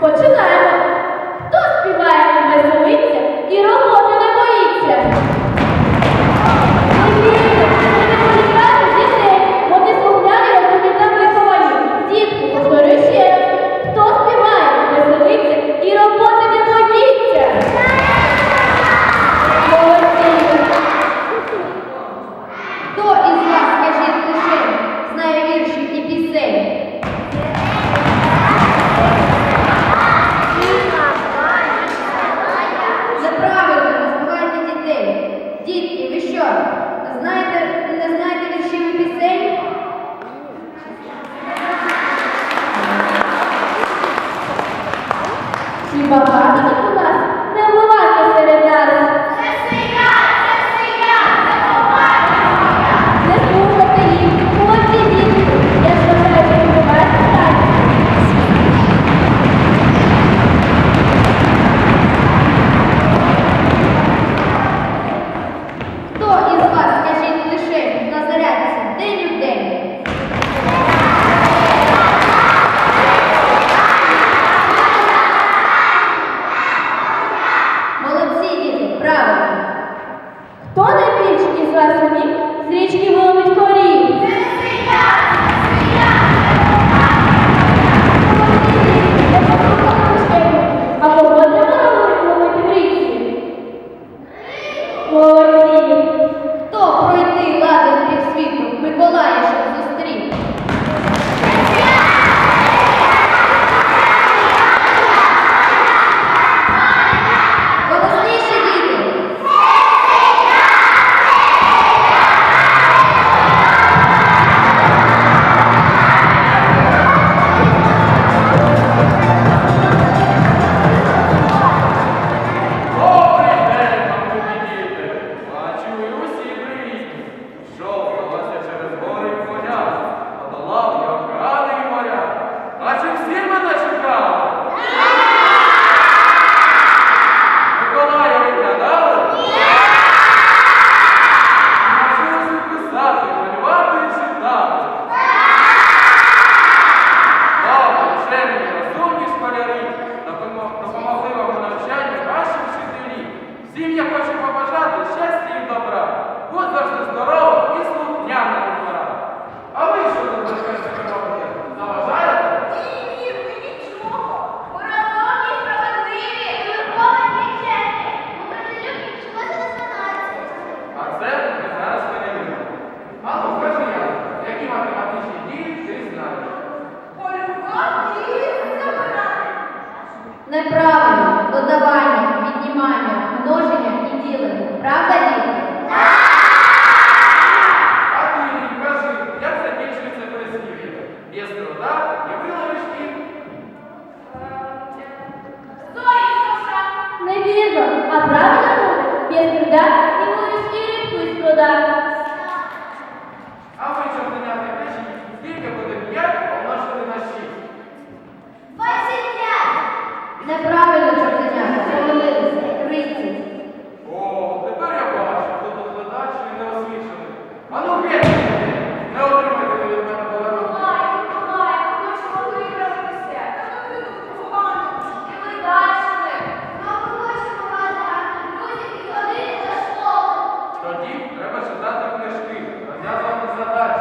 我真的 batalha стипендії, розумні школярі, допомогли вам у навчанні ваші вчителі. Всім я хочу побажати щастя і добра. Будь завжди здоровим і слухняним. а правда буде, я стріляв і морські рибку складав. треба читати книжки. А я вам задачу.